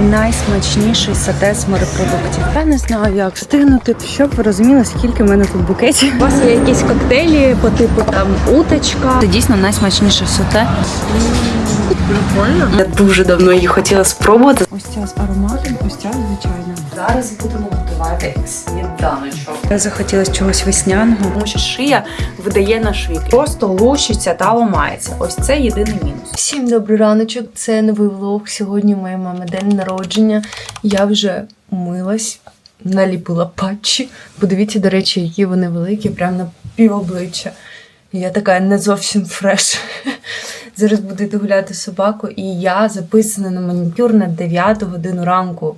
найсмачніший сате з морепродуктів. Я не знаю, як встигнути, щоб ви розуміли, скільки в мене тут букетів. У вас є якісь коктейлі по типу там уточка. Це дійсно найсмачніше сате. Прикольно. Я дуже давно її хотіла спробувати. Ось ця з ароматом, ось ця звичайна. Зараз будемо готувати сніданочок. Я захотілося чогось весняного. Тому що шия видає наш вік. Просто лущиться та ламається. Ось це єдиний мінус. Всім добрий раночок. Це новий влог. Сьогодні у моєї мами день народження. Я вже умилась, наліпила патчі. Подивіться, до речі, які вони великі, прямо на пів обличчя. Я така не зовсім фреш. Зараз буду йти гуляти собаку, і я записана на манікюр на 9 годину ранку,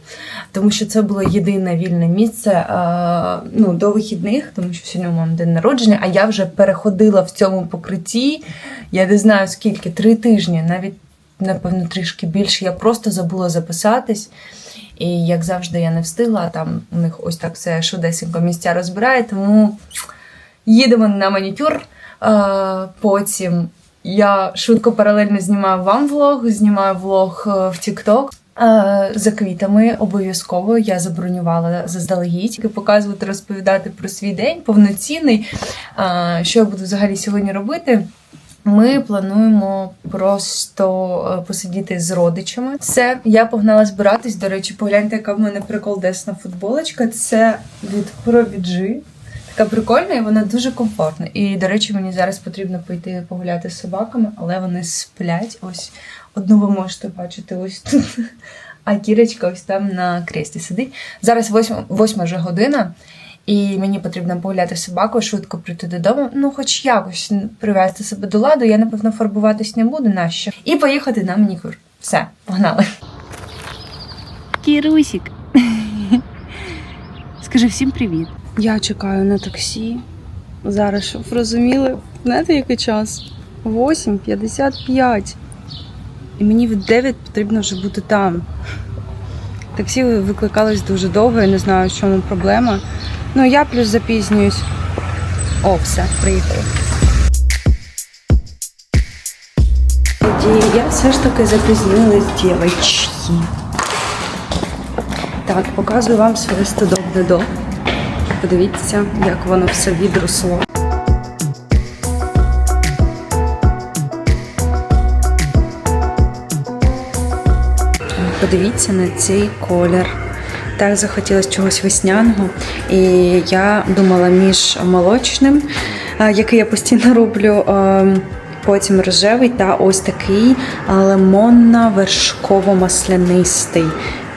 тому що це було єдине вільне місце е, ну, до вихідних, тому що сьогодні у день народження, а я вже переходила в цьому покритті. Я не знаю скільки, три тижні, навіть напевно трішки більше. Я просто забула записатись. І як завжди, я не встигла, там у них ось так все швидесенько місця розбирає, тому їдемо на манікюр. Е, Потім я швидко паралельно знімаю вам влог, знімаю влог е, в TikTok. Е, За квітами обов'язково я забронювала заздалегідь і показувати, розповідати про свій день повноцінний. Е, Що я буду взагалі сьогодні робити? Ми плануємо просто посидіти з родичами. Все, я погнала збиратись. До речі, погляньте, яка в мене приколдесна футболочка. Це від Провіджи. Така прикольна і вона дуже комфортна. І, до речі, мені зараз потрібно пойти погуляти з собаками, але вони сплять. Ось одну ви можете бачити ось тут. А кірочка ось там на кресті сидить. Зараз восьма, вже година, і мені потрібно погуляти з собакою, швидко прийти додому. Ну, хоч якось привести себе до ладу. Я, напевно, фарбуватись не буду нащо. І поїхати на манікюр. Все, погнали. Кірусік. Скажи всім привіт. Я чекаю на таксі. Зараз, щоб розуміли, знаєте, який час? 8.55. І мені в 9 потрібно вже бути там. Таксі викликалось дуже довго, я не знаю, в чому проблема. Ну, я плюс запізнююсь. О, все, приїхали. Я все ж таки запізнилась, дівчатки. Так, показую вам своє стодобне до. Подивіться, як воно все відросло. Подивіться на цей колір. Так захотілося чогось весняного. І я думала між молочним, який я постійно роблю, потім рожевий та ось такий лимонно-вершково-маслянистий.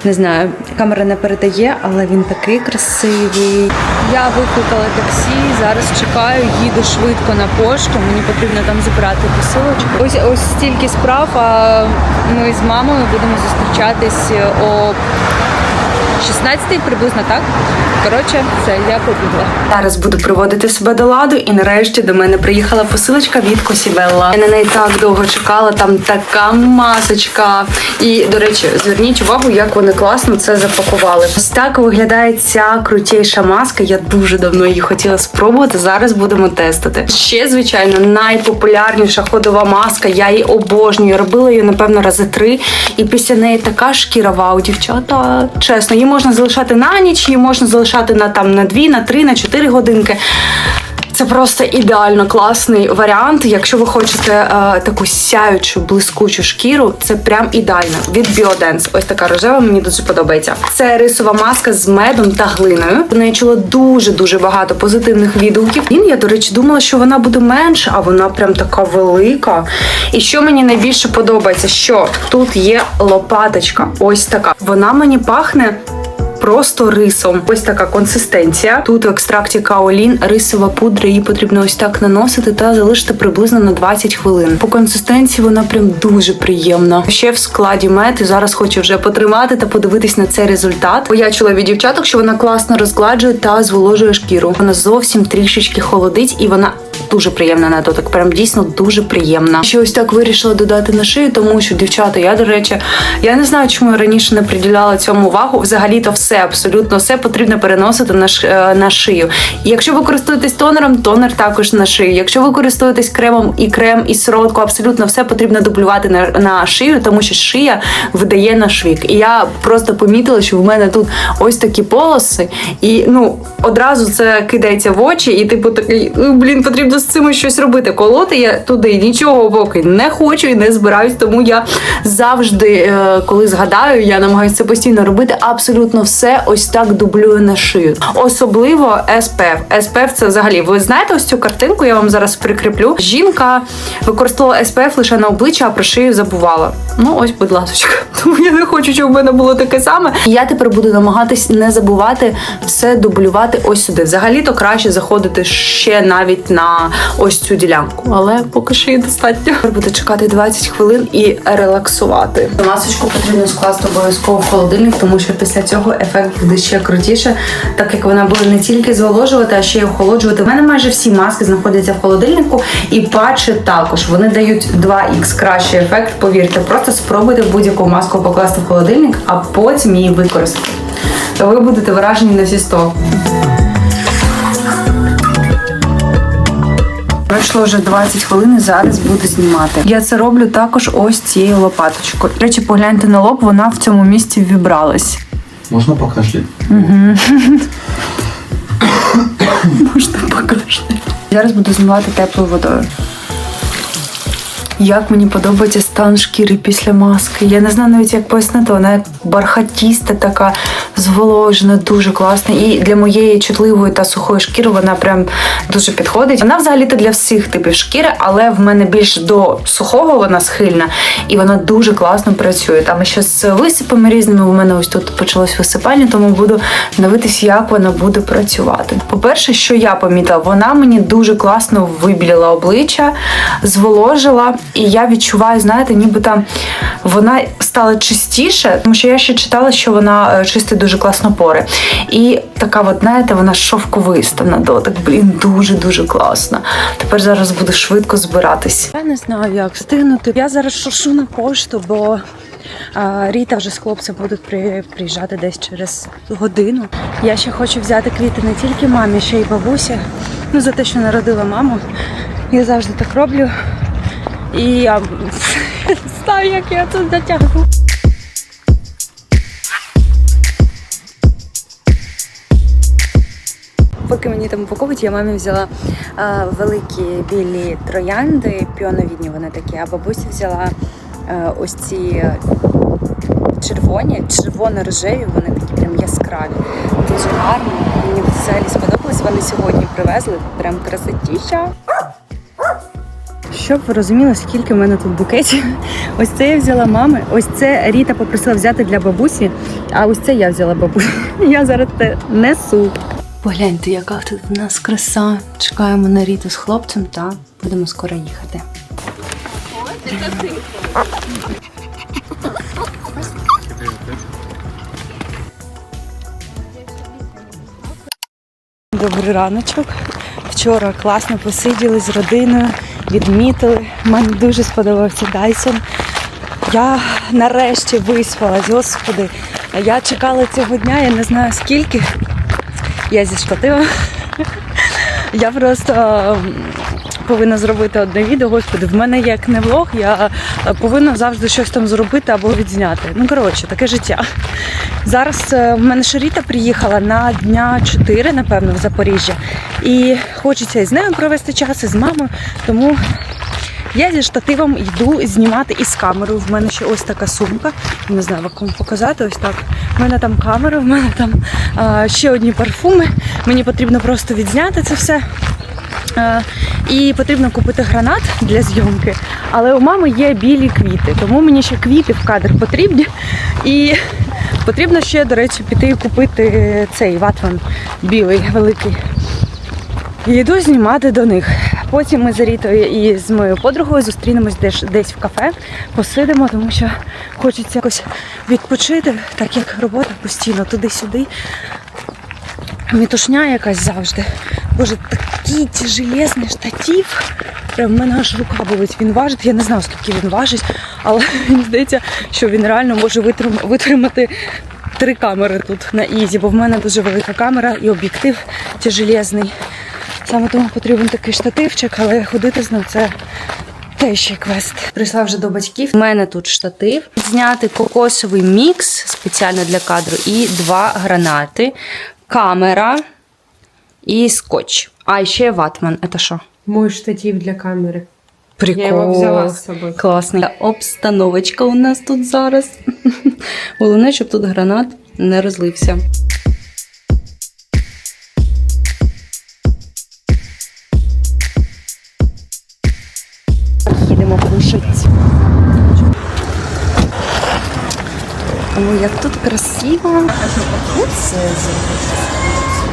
Не знаю, камера не передає, але він такий красивий. Я викликала таксі, зараз чекаю, їду швидко на пошту. Мені потрібно там забрати посилочку. Ось ось стільки справ. А ми з мамою будемо зустрічатись о 16 приблизно так. Коротше, все, я побігла. Зараз буду приводити себе до ладу, і нарешті до мене приїхала посилочка від Косібелла. Я на неї так довго чекала, там така масочка. І, до речі, зверніть увагу, як вони класно це запакували. Ось так виглядає ця крутейша маска. Я дуже давно її хотіла спробувати. Зараз будемо тестити. Ще, звичайно, найпопулярніша ходова маска. Я її обожнюю. Робила її, напевно, рази три. І після неї така шкіра вау, дівчата. Чесно, її можна залишати на ніч, її можна залишати на там на 2, на 3, на 4 годинки. Це просто ідеально класний варіант. Якщо ви хочете е, таку сяючу, блискучу шкіру, це прям ідеально. Від Biodance. Ось така рожева, мені дуже подобається. Це рисова маска з медом та глиною. Про неї чула дуже-дуже багато позитивних відгуків. Він, я, до речі, думала, що вона буде менша, а вона прям така велика. І що мені найбільше подобається, що тут є лопаточка. Ось така. Вона мені пахне просто рисом. Ось така консистенція. Тут в екстракті каолін рисова пудра, її потрібно ось так наносити та залишити приблизно на 20 хвилин. По консистенції вона прям дуже приємна. Ще в складі мед і зараз хочу вже потримати та подивитись на цей результат. Бо я чула від дівчаток, що вона класно розгладжує та зволожує шкіру. Вона зовсім трішечки холодить і вона. Дуже приємна на дотик, прям дійсно дуже приємна. Ще ось так вирішила додати на шию, тому що дівчата, я до речі, я не знаю, чому я раніше не приділяла цьому увагу. Взагалі-то все все, абсолютно все потрібно переносити на, ш- е, на шию. І якщо ви користуєтесь тонером, тонер також на шию. Якщо ви користуєтесь кремом і крем, і сироватку, абсолютно все потрібно дублювати на, на шию, тому що шия видає наш вік. І я просто помітила, що в мене тут ось такі полоси, і ну одразу це кидається в очі, і типу такий «Ну, блін, потрібно з цим щось робити. Колоти я туди нічого поки не хочу і не збираюсь, тому я завжди, е, коли згадаю, я намагаюся це постійно робити. Абсолютно все ось так дублює на шию. Особливо SPF. SPF це взагалі. Ви знаєте ось цю картинку? Я вам зараз прикріплю. Жінка використовувала SPF лише на обличчя, а про шию забувала. Ну ось, будь ласка. Тому я не хочу, щоб в мене було таке саме. Я тепер буду намагатись не забувати все дублювати ось сюди. Взагалі-то краще заходити ще навіть на ось цю ділянку, але поки шиї достатньо. Тепер буду чекати 20 хвилин і релаксувати. Масочку потрібно скласти обов'язково в холодильник, тому що після цього ефект буде ще крутіше, так як вона буде не тільки зволожувати, а ще й охолоджувати. У мене майже всі маски знаходяться в холодильнику, і патчі також вони дають 2х кращий ефект. Повірте, просто спробуйте будь-яку маску покласти в холодильник, а потім її використати. То ви будете вражені на всі 100. Пройшло вже 20 хвилин і зараз буду знімати. Я це роблю також ось цією лопаточкою. До речі, погляньте на лоб, вона в цьому місці вібралась. Можно покашлять? Можна покажете. Зараз буду змивати теплою водою. Як мені подобається стан шкіри після маски. Я не знаю навіть як пояснити, вона як бархатіста, така зволожена, дуже класна. І для моєї чутливої та сухої шкіри вона прям дуже підходить. Вона взагалі-то для всіх типів шкіри, але в мене більш до сухого вона схильна, і вона дуже класно працює. Там ще з висипами різними. У мене ось тут почалось висипання, тому буду дивитись, як вона буде працювати. По-перше, що я помітила, вона мені дуже класно вибілила обличчя, зволожила, і я відчуваю, знаєте, ніби там вона стала чистіше, тому що я ще читала, що вона е, чистить дуже класно пори. І така, от, знаєте, вона шовковиста на дотик. Блін, дуже дуже класно. Тепер зараз буду швидко збиратись. Я не знаю, як встигнути. Я зараз шуршу на пошту, бо Ріта вже з хлопцем будуть при, приїжджати десь через годину. Я ще хочу взяти квіти не тільки мамі, ще й бабусі. Ну, за те, що народила маму. Я завжди так роблю. І я знаю, як я це затягну. Поки мені там упаковують, я мамі взяла е, великі білі троянди, піоновідні вони такі, а бабуся взяла е, ось ці е, червоні, червоно-рожеві, вони такі прям яскраві. Дуже гарні. Мені взагалі сподобалось. Вони сьогодні привезли прям красотіща. Щоб ви розуміли, скільки в мене тут букетів. Ось це я взяла мами, ось це Ріта попросила взяти для бабусі, а ось це я взяла бабусі. Я зараз це несу. Погляньте, яка тут в нас краса. Чекаємо на Ріту з хлопцем та будемо скоро їхати. Добрий раночок. Вчора класно посиділи з родиною, відмітили. Мені дуже сподобався Дайсон. Я нарешті виспалась, господи. Я чекала цього дня, я не знаю скільки. Я зі штативом. Я просто повинна зробити одне відео. Господи, в мене як не влог, я е, повинна завжди щось там зробити або відзняти. Ну, коротше, таке життя. Зараз е, в мене Шаріта приїхала на дня 4, напевно, в Запоріжжя. І хочеться і з нею провести час, і з мамою. Тому я зі штативом йду знімати із камерою. В мене ще ось така сумка. Не знаю, як вам показати. Ось так. У мене там камера, в мене там а, ще одні парфуми. Мені потрібно просто відзняти це все. Е, І потрібно купити гранат для зйомки. Але у мами є білі квіти, тому мені ще квіти в кадр потрібні. І потрібно ще, до речі, піти купити цей ватман білий, великий. Йду знімати до них. Потім ми з Рітою і з моєю подругою зустрінемось десь, десь в кафе, посидимо, тому що хочеться якось відпочити, так як робота постійно туди-сюди. Мітушня якась завжди. Боже, такий тяжелезний штатив. Прям в мене аж рука болить. Він важить. Я не знаю, скільки він важить, але мені здається, що він реально може витримати три камери тут на ізі, бо в мене дуже велика камера і об'єктив тяжелезний. Саме тому потрібен такий штативчик, але ходити з ним це теж ще квест. Прийшла вже до батьків. У мене тут штатив. Зняти кокосовий мікс спеціально для кадру і два гранати, камера і скотч. А ще ватман. Це що? Мой штатив для камеры. Прикол. Я его взяла с собой. Класний. Обстановочка у нас тут зараз. Головне, щоб тут гранат не розлився. Як тут красиво.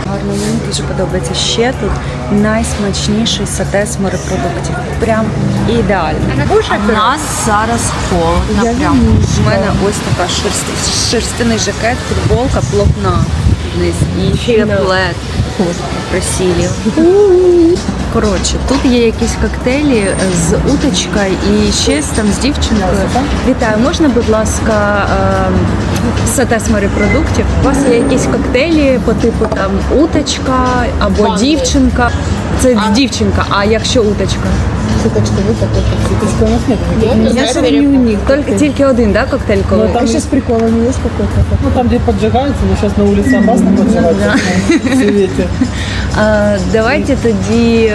Гарно, мені дуже подобається. Ще тут найсмачніший сате з морепродуктів. Прям ідеально. У нас зараз холодно. Прям. У мене ось така шерсти, шерстяний жакет, футболка плотна вниз і ще плед просілі. Коротше, тут є якісь коктейлі з уточкою і ще з там з дівчинкою. Вітаю, можна, будь ласка, е, з морепродуктів? У вас є якісь коктейлі по типу там уточка або дівчинка. Це дівчинка, а якщо уточка? Тільки, тільки один, да, коктейль коли? Там сейчас приколами есть какой-то? Ну, там, где поджигается, но сейчас на улице опасно поджигать в давайте тоді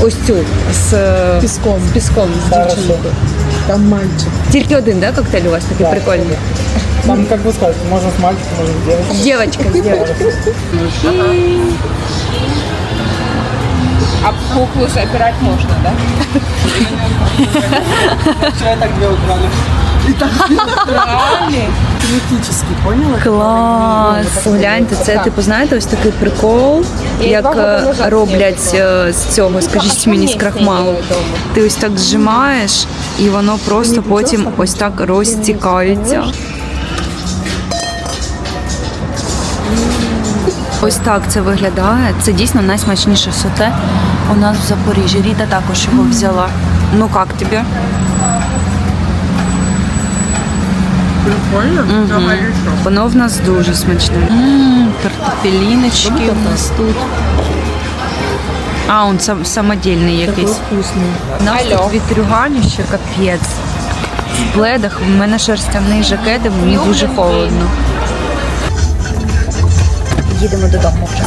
ось цю з е, Песком. з піском, з дівчинкою. Там мальчик. Тільки один, да, коктейль у вас такий Да. прикольний? Там, как бы сказать, можно с мальчиком, можно с девочкой. Дівочка, з дівочкою. А куклу собирать можно, да? Вчера так две украли. Теоретически, поняла? Клас! Гляньте, це типу, знаєте, ось такий прикол, як е, роблять е, з цього, скажіть мені, з крахмалу. Ти ось так зжимаєш, і воно просто потім ось так розтікається. Ось так це виглядає. Це дійсно найсмачніше соте у нас в Запоріжжі. Ріта також його взяла. Ну як тобі? Прикольно. Воно в нас дуже смачне. М, Картофеліночки у нас тут. А, он сам, самодільний якийсь. У нас тут вітрюганіще, капець. В пледах, в мене шерстяний жакет, і мені дуже холодно. Їдемо додому вже.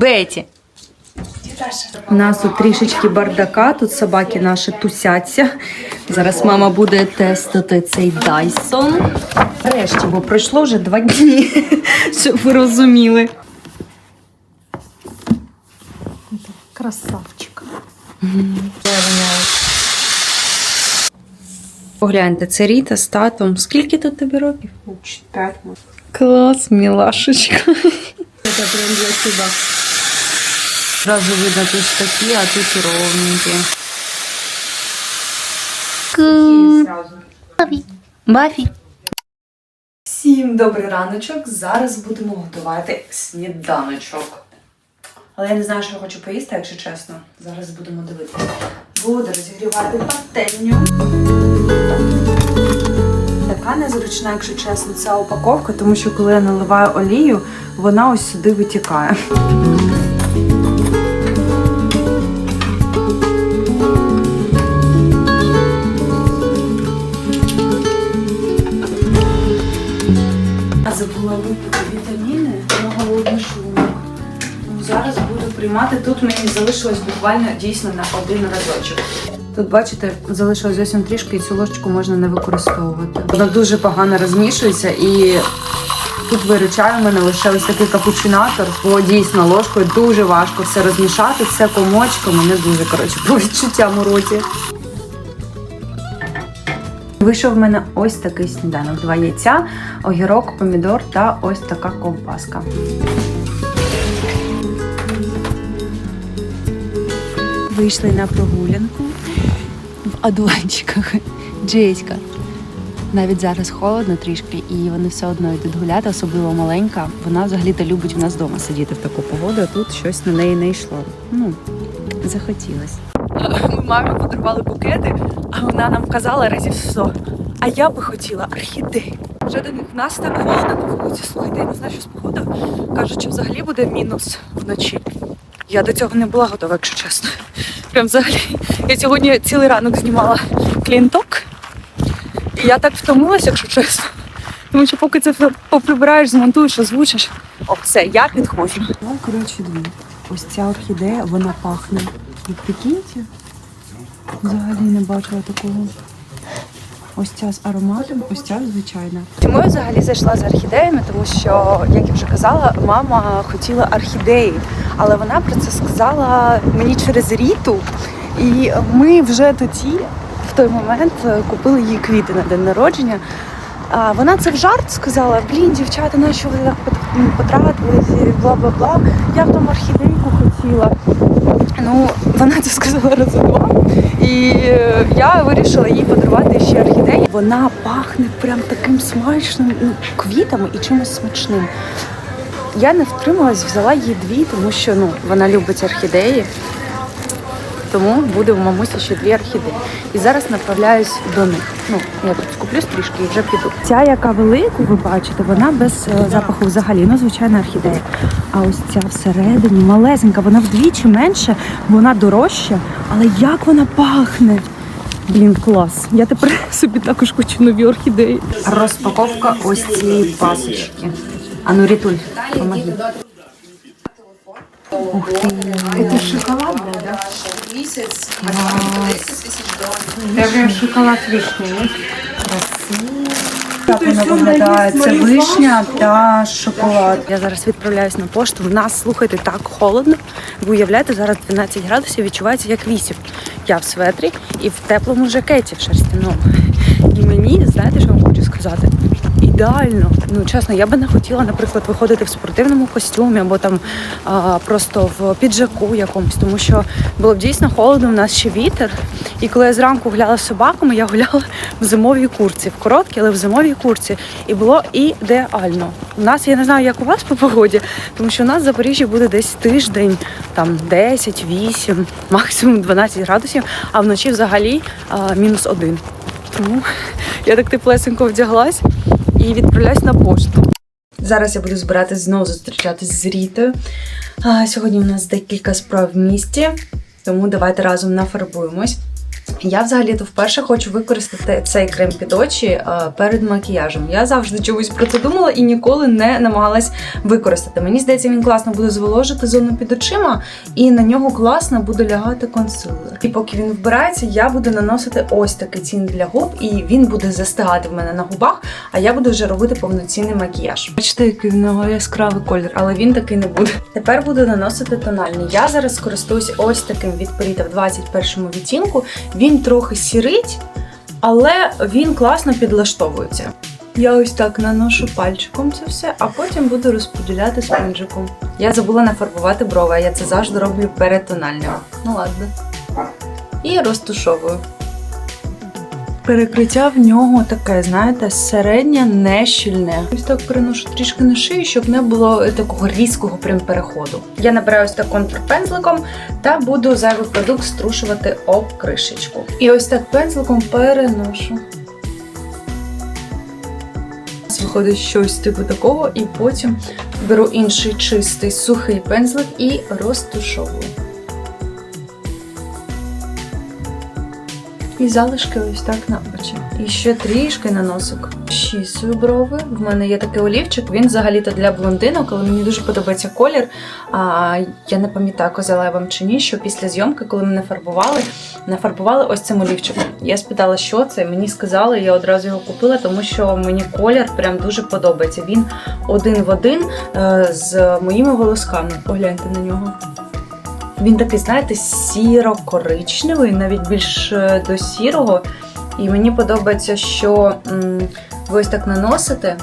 Беті. У нас тут трішечки бардака, тут собаки наші тусяться. Зараз мама буде тестити цей Dyson. Нарешті, бо пройшло вже два дні, щоб ви розуміли. Красавчик. Погляньте, це Ріта з татом. Скільки тут тобі років? Читать. Клас, мілашечка. Это прям для тебя. Зразу видно, тут такі, а тут ровненькі. Бафі. Всім добрий раночок. Зараз будемо готувати сніданочок. Але я не знаю, що я хочу поїсти, якщо чесно. Зараз будемо дивитися. Буду розігрівати пательню. Така незручна, якщо чесно, ця упаковка, тому що коли я наливаю олію, вона ось сюди витікає. Забула випити вітаміни на голодний шлунок. Зараз буду приймати. Тут мені залишилось буквально дійсно на один разочок. Тут, бачите, залишилось зовсім трішки, і цю ложечку можна не використовувати. Вона дуже погано розмішується і тут виручає мене лише ось такий капучинатор, бо дійсно ложкою дуже важко все розмішати, все комочками, не дуже коротше по відчуттям у роті. Вийшов в мене ось такий сніданок: два яйця, огірок, помідор та ось така ковбаска. Вийшли на прогулянку в одуванчиках. Джеська. Навіть зараз холодно трішки, і вони все одно йдуть гуляти, особливо маленька. Вона взагалі-то любить в нас вдома сидіти в таку погоду, а тут щось на неї не йшло. Ну, захотілося. Ми мамі подарували букети, а вона нам казала разів сто. А я би хотіла орхідеї. Вже до них в нас так холодно на вулиці. Слухайте, я не знаю, що з погода. Кажуть, що взагалі буде мінус вночі. Я до цього не була готова, якщо чесно. Прям взагалі. Я сьогодні цілий ранок знімала клінток. І я так втомилася, якщо чесно. Тому що поки це поприбираєш, змонтуєш, озвучиш. О, все, я підходжу. Ну, коротше, дві. Ось ця орхідея, вона пахне. Ви прикиньте? Взагалі не бачила такого. Ось ця з ароматом, ось ця звичайна. Чому я взагалі зайшла за орхідеями? Тому що, як я вже казала, мама хотіла орхідеї, але вона про це сказала мені через ріту. І ми вже тоді, в той момент, купили їй квіти на день народження. Вона це в жарт сказала: блін, дівчата, на що ви так пот- потратились, бла бла бла. Я б там орхідейку хотіла. Ну, вона це сказала разом два. І е, я вирішила їй подарувати ще орхідеї. Вона пахне прям таким смачним ну, квітами і чимось смачним. Я не втрималась, взяла їй дві, тому що ну, вона любить орхідеї. Тому буде у мамусі ще дві орхідеї. І зараз направляюсь до них. Ну, я тут скуплюсь трішки і вже піду. Ця, яка велику, ви бачите, вона без е, запаху взагалі, ну, звичайна орхідея. А ось ця всередині малесенька, вона вдвічі менше, вона дорожча, але як вона пахне! Блін, клас. Я тепер собі також хочу нові орхідеї. Розпаковка ось цієї пасочки. А ну, Рітуль, помоги. Ух ти. Це шоколадне, да? Це вже шоколад вишні. Так воно виглядає. Це вишня та шоколад. Я зараз відправляюсь на пошту. В нас, слухайте, так холодно. Ви уявляєте, зараз 12 градусів відчувається як 8. Я в светрі і в теплому жакеті в шерстяному. І мені, знаєте, що я вам хочу сказати? Ідеально. Ну чесно, я би не хотіла, наприклад, виходити в спортивному костюмі або там а, просто в піджаку якомусь, тому що було б дійсно холодно. У нас ще вітер. І коли я зранку гуляла з собаками, я гуляла в зимовій курці, в короткій, але в зимовій курці. І було ідеально. У нас я не знаю, як у вас по погоді, тому що у нас в Запоріжжі буде десь тиждень, там 10, 8, максимум 12 градусів, а вночі взагалі а, мінус один. Тому я так теплесенько вдяглась і відправляюсь на пошту. Зараз я буду збиратись знову зустрічатись з Рітою. А, сьогодні у нас декілька справ в місті, тому давайте разом нафарбуємось. Я взагалі-то вперше хочу використати цей крем під очі е, перед макіяжем. Я завжди чомусь про це думала і ніколи не намагалась використати. Мені здається, він класно буде зволожити зону під очима, і на нього класно буде лягати консилер. І поки він вбирається, я буду наносити ось такий цін для губ, і він буде застигати в мене на губах, а я буду вже робити повноцінний макіяж. Бачите, який в нього яскравий колір, але він такий не буде. Тепер буду наносити тональний. Я зараз користуюсь ось таким від Періта в 21 відтінку. Він трохи сірить, але він класно підлаштовується. Я ось так наношу пальчиком це все, а потім буду розподіляти спонжиком. Я забула нафарбувати брови, а я це завжди роблю перед тональним. Ну ладно. І розтушовую. Перекриття в нього таке, знаєте, середнє, не щільне. Ось так переношу трішки на шию, щоб не було такого різкого прям переходу. Я набираю ось так контурпензликом та буду зайвий продукт струшувати об кришечку. І ось так пензликом переношу. Виходить щось типу такого, і потім беру інший чистий сухий пензлик і розтушовую. І залишки ось так на очі. І ще трішки на носик. Щісую брови. В мене є такий олівчик. Він взагалі-то для блондинок, але мені дуже подобається колір. А я не пам'ятаю, казала я вам чи ні, що після зйомки, коли мене фарбували, нафарбували ось цим олівчиком. Я спитала, що це. Мені сказали, я одразу його купила, тому що мені колір прям дуже подобається. Він один в один е, з моїми волосками. Погляньте на нього. Він такий, знаєте, сіро-коричневий, навіть більш е, до сірого. І мені подобається, що ви ось так наносите.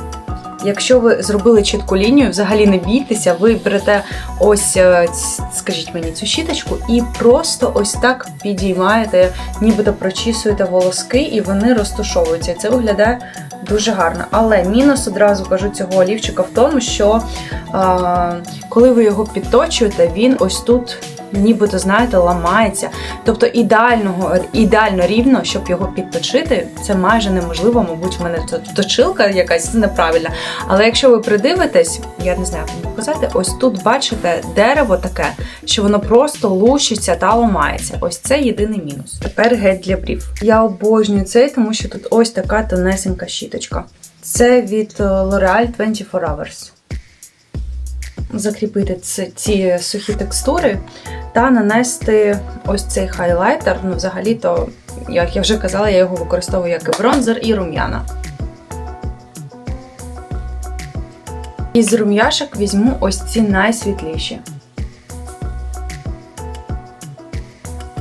Якщо ви зробили чітку лінію, взагалі не бійтеся, ви берете ось, е, скажіть мені, цю щіточку і просто ось так підіймаєте, нібито прочісуєте волоски, і вони розтушовуються. Це виглядає дуже гарно. Але мінус одразу кажу цього олівчика в тому, що а, коли ви його підточуєте, він ось тут нібито, знаєте, ламається. Тобто ідеального, ідеально рівно, щоб його підточити, це майже неможливо. Мабуть, в мене тут точилка якась неправильна. Але якщо ви придивитесь, я не знаю, як показати, ось тут бачите дерево таке, що воно просто лущиться та ламається. Ось це єдиний мінус. Тепер гель для брів. Я обожнюю цей, тому що тут ось така тонесенька щіточка. Це від е, L'Oreal 24 Hours. Закріпити ці, ці сухі текстури та нанести ось цей хайлайтер. Ну, взагалі-то, як я вже казала, я його використовую як і бронзер і рум'яна. Із рум'яшок візьму ось ці найсвітліші.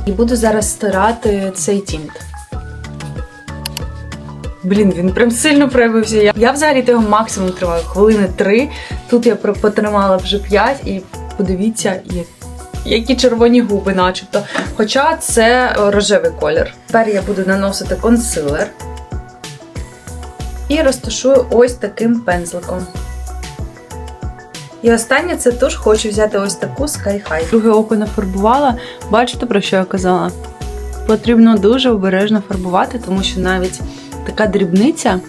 І буду зараз стирати цей тінт. Блін, він прям сильно проявився. Я, я взагалі його максимум тримаю хвилини три. Тут я потримала вже п'ять, і подивіться, як, які червоні губи, начебто. Хоча це е, рожевий колір. Тепер я буду наносити консилер і розташую ось таким пензликом. І останнє це туш хочу взяти ось таку Sky High. Друге око нафарбувала. Бачите, про що я казала? Потрібно дуже обережно фарбувати, тому що навіть така дрібниця,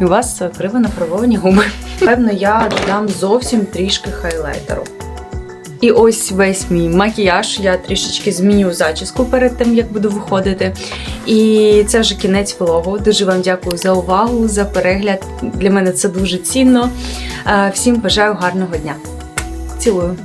і у вас криво нафарбовані губи. Певно, я додам зовсім трішки хайлайтеру. І ось весь мій макіяж. Я трішечки зміню зачіску перед тим, як буду виходити. І це вже кінець влогу. Дуже вам дякую за увагу, за перегляд. Для мене це дуже цінно. Е, Всім бажаю гарного дня. Цілую!